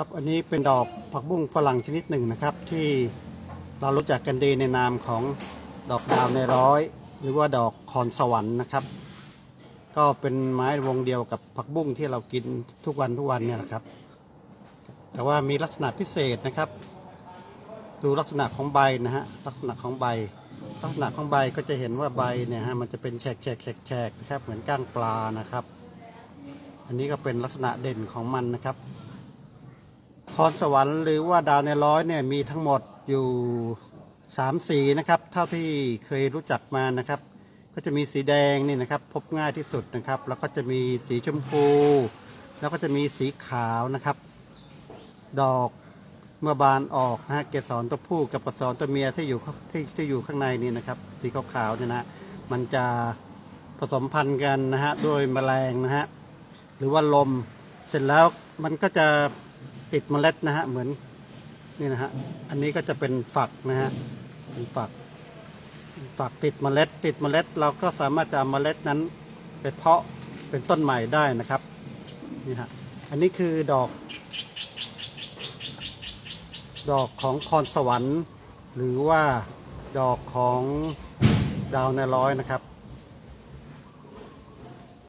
ครับอันนี้เป็นดอกผักบุ้งฝรั่งชนิดหนึ่งนะครับ ที่เรารู้จักกันดีในนามของดอกดาวในร้อย หรือว่าดอกคอนสวรรค์นะครับ ก็เป็นไม้วงเดียวกับผักบุ้งที่เรากินทุกวันทุกวันเนี่ยนะครับ แต่ว่ามีลักษณะพิเศษนะครับ ดูลักษณะของใบนะฮะลักษณะของใบ ลักษณะของใบก็จะเห็นว่าใบเนี่ยฮะมันจะเป็นแฉกแฉกแฉกแฉกนะครับเหมือนก้างปลานะครับ อันนี้ก็เป็นลักษณะเด่นของมันนะครับ พรสวรรค์หรือว่าดาวในร้อยเนี่ยมีทั้งหมดอยู่สามสีนะครับ เท่าที่เคยรู้จักมานะครับ ก็จะมีสีแดงนี่นะครับ พบง่ายที่สุดนะครับ แล้วก็จะมีสีชมพู แล้วก็จะมีสีขาวนะครับ ดอกเมื่อบานออกนะฮะเกสรตัวผู้กับเกสรตัวเมียที่อยู่ข้างที่ที่อยู่ข้างในนี่นะครับ สีขาวๆเนี่ยนะมันจะผสมพันธุ์กันนะฮะด้วยแมลงนะฮะหรือว่าลมเสร็จแล้วมันก็จะ ติดเมล็ดนะฮะเหมือนนี่นะฮะอันนี้ก็จะเป็นฝักนะฮะเป็นฝัก ฝักติดเมล็ด ติดเมล็ด เราก็สามารถจะเอาเมล็ดนั้นไปเพาะเป็นต้นใหม่ได้นะครับนี่ฮะอันนี้คือดอก ดอกของคอนสวรรค์ หรือว่าดอกของดาวในร้อยนะครับ